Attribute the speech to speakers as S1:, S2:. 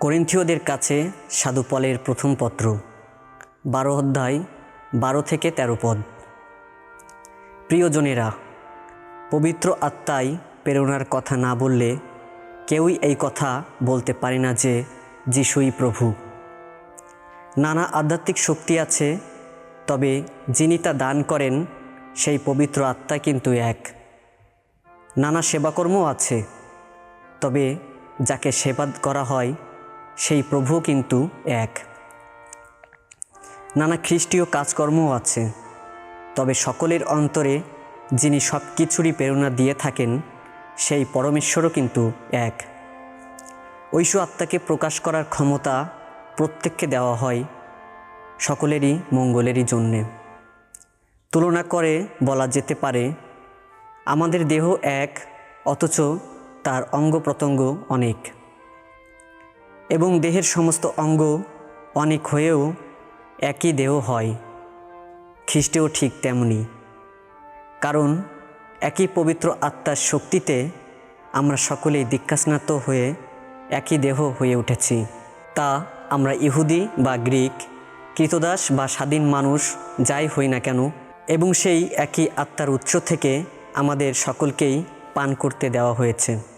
S1: করিন্থীয়দের কাছে সাধু পলের প্রথম পত্র, বারো অধ্যায়, বারো থেকে তেরো পদ। প্রিয়জনেরা, পবিত্র আত্মাই প্রেরণার কথা না বললে কেউই এই কথা বলতে পারে না যে যিশুই প্রভু। নানা আধ্যাত্মিক শক্তি আছে, তবে যিনি তা দান করেন, সেই পবিত্র আত্মা কিন্তু এক। নানা সেবাকর্মও আছে, তবে যাকে সেবাদ করা হয়, সেই প্রভু কিন্তু এক। নানা খ্রিস্টীয় কাজকর্মও আছে, তবে সকলের অন্তরে যিনি সব কিছুরই প্রেরণা দিয়ে থাকেন, সেই পরমেশ্বরও কিন্তু এক। ঐশ্ব আত্মাকে প্রকাশ করার ক্ষমতা প্রত্যেককে দেওয়া হয়, সকলেরই মঙ্গলেরই জন্যে। তুলনা করে বলা যেতে পারে, আমাদের দেহ এক, অথচ তার অঙ্গ প্রত্যঙ্গ অনেক। এবং দেহের সমস্ত অঙ্গ অনেক হয়েও একই দেহ হয়। খ্রিস্টেও ঠিক তেমনি। কারণ একই পবিত্র আত্মার শক্তিতে আমরা সকলেই দীক্ষাস্নাত হয়ে একই দেহ হয়ে উঠেছি। তা আমরা ইহুদি বা গ্রিক কৃতদাস বা স্বাধীন মানুষ যাই হই না কেন, এবং সেই একই আত্মার উৎস থেকে আমাদের সকলকেই পান করতে দেওয়া হয়েছে।